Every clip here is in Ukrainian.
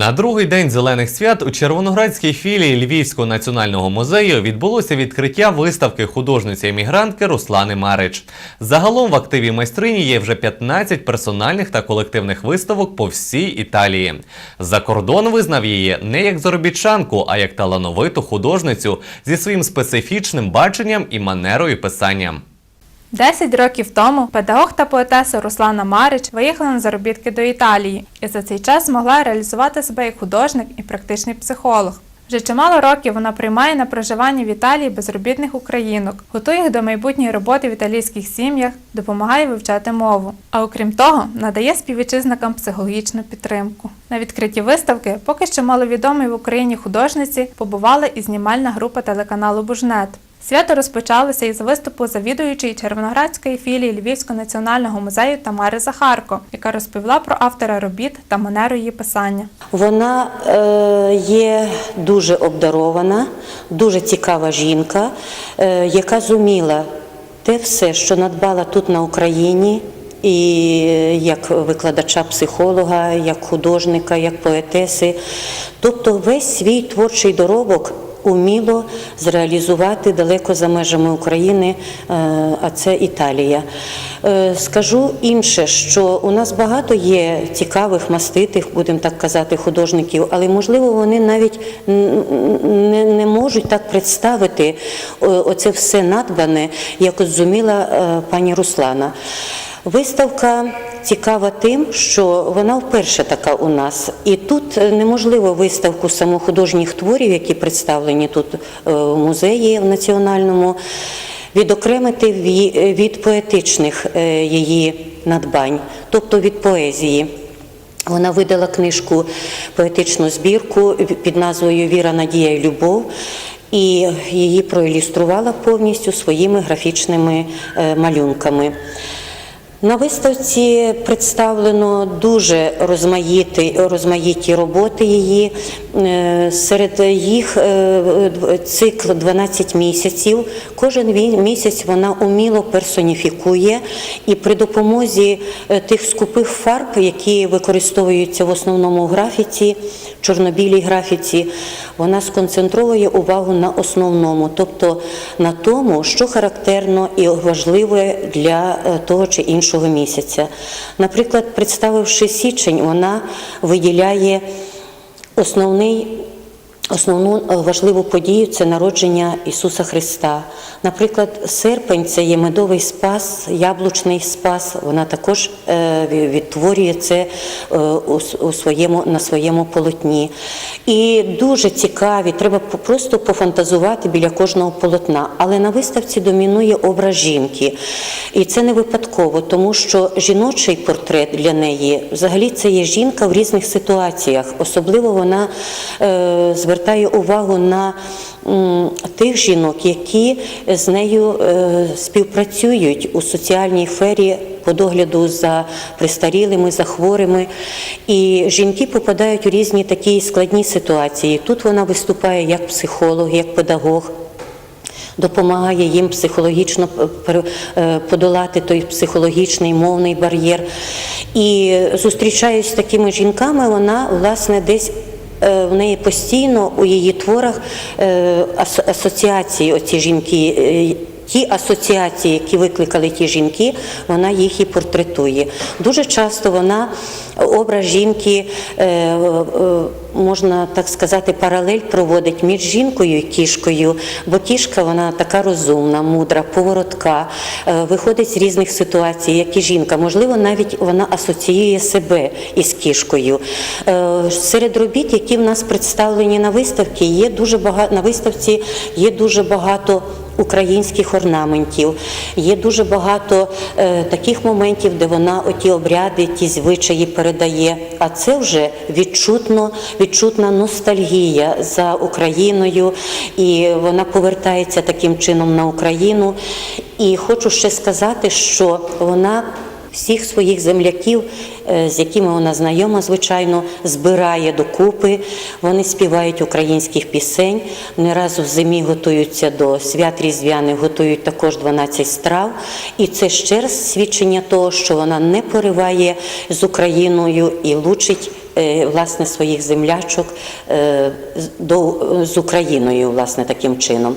На другий день зелених свят у Червоноградській філії Львівського національного музею відбулося відкриття виставки художниці-емігрантки Руслани Марич. Загалом в активі майстрині є вже 15 персональних та колективних виставок по всій Італії. За кордон визнав її не як заробітчанку, а як талановиту художницю зі своїм специфічним баченням і манерою писання. Десять років тому педагог та поетеса Руслана Марич виїхала на заробітки до Італії і за цей час змогла реалізувати себе як художник і практичний психолог. Вже чимало років вона приймає на проживання в Італії безробітних українок, готує їх до майбутньої роботи в італійських сім'ях, допомагає вивчати мову. А окрім того, надає співвітчизникам психологічну підтримку. На відкритті виставки поки що маловідомої в Україні художниці побувала і знімальна група телеканалу Бужнет. Свято розпочалося із виступу завідуючої Червоноградської філії Львівського національного музею Тамари Захарко, яка розповіла про автора робіт та манеру її писання. Вона е, є дуже обдарована, дуже цікава жінка, е, яка зуміла те все, що надбала тут на Україні, і як викладача психолога, як художника, як поетеси. Тобто весь свій творчий доробок уміло зреалізувати далеко за межами України, е, а це Італія. Е, Скажу інше, що у нас багато є цікавих, маститих, будемо так казати, художників, але можливо вони навіть не, можуть так представити е, оце все надбане, як от зуміла пані Руслана. Виставка цікава тим, що вона вперше така у нас, і тут е, неможливо виставку самохудожніх творів, які представлені тут е, в музеї в національному, відокремити від поетичних е, її надбань, тобто від поезії. Вона видала книжку поетичну збірку під назвою Віра, Надія і Любов. І її проілюструвала повністю своїми графічними е, малюнками. На виставці представлено дуже розмаїті, розмаїті роботи її. Е, Серед їх е, цикл 12 місяців. Кожен місяць вона уміло персоніфікує і при допомозі е, тих скупих фарб, які використовуються в основному в графіці, чорнобілій графіці, вона сконцентрує увагу на основному, тобто на тому, що характерно і важливе для е, того чи іншого місяця. Наприклад, представивши січень, вона виділяє основний. Основну е, важливу подію це народження Ісуса Христа. Наприклад, серпень це є медовий спас, яблучний спас. Вона також е, відтворює це е, у своєму, на своєму полотні. І дуже цікаві, треба просто пофантазувати біля кожного полотна. Але на виставці домінує образ жінки. І це не випадково, тому що жіночий портрет для неї взагалі це є жінка в різних ситуаціях. Особливо вона е, звертає увагу на тих жінок, які з нею е, співпрацюють у соціальній сфері по догляду за престарілими, за хворими. І жінки попадають у різні такі складні ситуації. Тут вона виступає як психолог, як педагог допомагає їм психологічно е, подолати той психологічний мовний бар'єр. І зустрічаюсь з такими жінками, вона власне десь. Е, В неї постійно у її творах е, асоціації, оці жінки, е, ті асоціації, які викликали ті жінки, вона їх і портретує. Дуже часто вона образ жінки, можна так сказати, паралель проводить між жінкою і кішкою, бо кішка вона така розумна, мудра, поворотка, е, виходить з різних ситуацій, як і жінка. Можливо, навіть вона асоціює себе із кішкою. Е, Серед робіт, які в нас представлені на виставці, є дуже багато на виставці є дуже багато українських орнаментів. Є дуже багато е, таких моментів, де вона оті обряди, ті звичаї передає. А це вже відчутно, відчутна ностальгія за Україною, і вона повертається таким чином на Україну. І хочу ще сказати, що вона всіх своїх земляків, е, з якими вона знайома, звичайно, збирає докупи. Вони співають українських пісень. Не раз в зимі готуються до свят різдвяних, готують також 12 страв. І це ще раз свідчення того, що вона не пориває з Україною і лучить е, власне своїх землячок е, до, з Україною, власне, таким чином.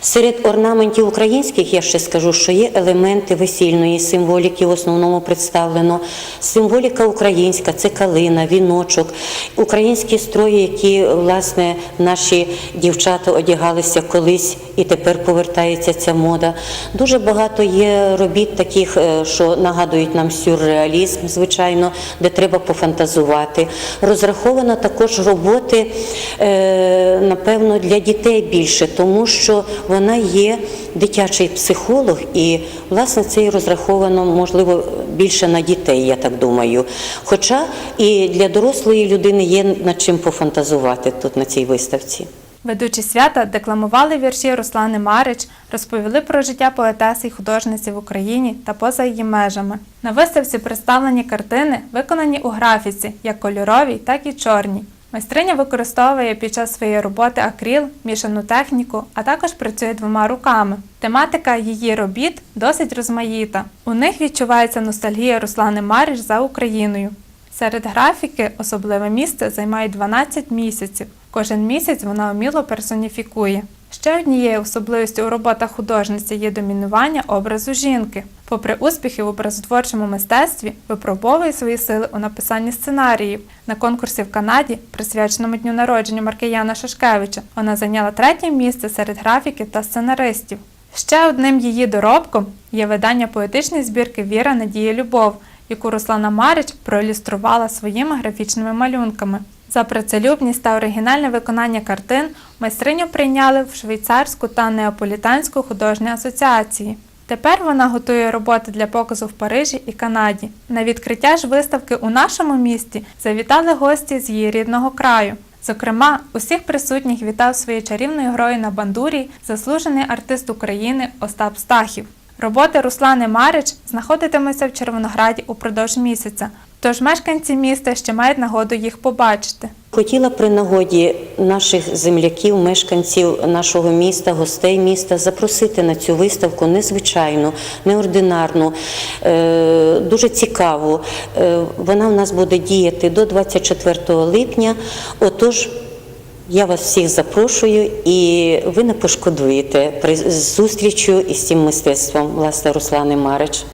Серед орнаментів українських я ще скажу, що є елементи весільної символіки, в основному представлено. Символіка українська це калина, віночок, українські строї, які власне наші дівчата одягалися колись і тепер повертається ця мода. Дуже багато є робіт таких, е, що нагадують нам сюрреалізм, звичайно, де треба пофантазувати. Розраховано також роботи, е, напевно, для дітей більше, тому що вона є дитячий психолог, і власне це і розраховано, можливо, більше на дітей, я так думаю. Хоча і для дорослої людини є над чим пофантазувати тут на цій виставці. Ведучі свята декламували вірші Руслани Марич, розповіли про життя поетеси й художниці в Україні та поза її межами. На виставці представлені картини, виконані у графіці, як кольоровій, так і чорній. Майстриня використовує під час своєї роботи акріл, мішану техніку, а також працює двома руками. Тематика її робіт досить розмаїта. У них відчувається ностальгія Руслани Маріш за Україною. Серед графіки особливе місце займає 12 місяців. Кожен місяць вона уміло персоніфікує. Ще однією особливістю у роботах художниці є домінування образу жінки. Попри успіхи в образотворчому мистецтві, випробовує свої сили у написанні сценаріїв. На конкурсі в Канаді, присвяченому дню народження Маркияна Шашкевича, вона зайняла третє місце серед графіків та сценаристів. Ще одним її доробком є видання поетичної збірки Віра, Надія, Любов, яку Руслана Марич проілюструвала своїми графічними малюнками. За працелюбність та оригінальне виконання картин майстриню прийняли в швейцарську та неаполітанську художні асоціації. Тепер вона готує роботи для показу в Парижі і Канаді. На відкриття ж виставки у нашому місті завітали гості з її рідного краю. Зокрема, усіх присутніх вітав своєю чарівною грою на бандурі заслужений артист України Остап Стахів. Роботи Руслани Марич знаходитимуться в Червонограді упродовж місяця, тож мешканці міста ще мають нагоду їх побачити. Хотіла при нагоді наших земляків, мешканців нашого міста, гостей міста запросити на цю виставку незвичайну, неординарну, е, дуже цікаву. Е, Вона в нас буде діяти до 24 липня. Отож, я вас всіх запрошую, і ви не пошкодуєте при зустрічю із цим мистецтвом власне Руслани Марич.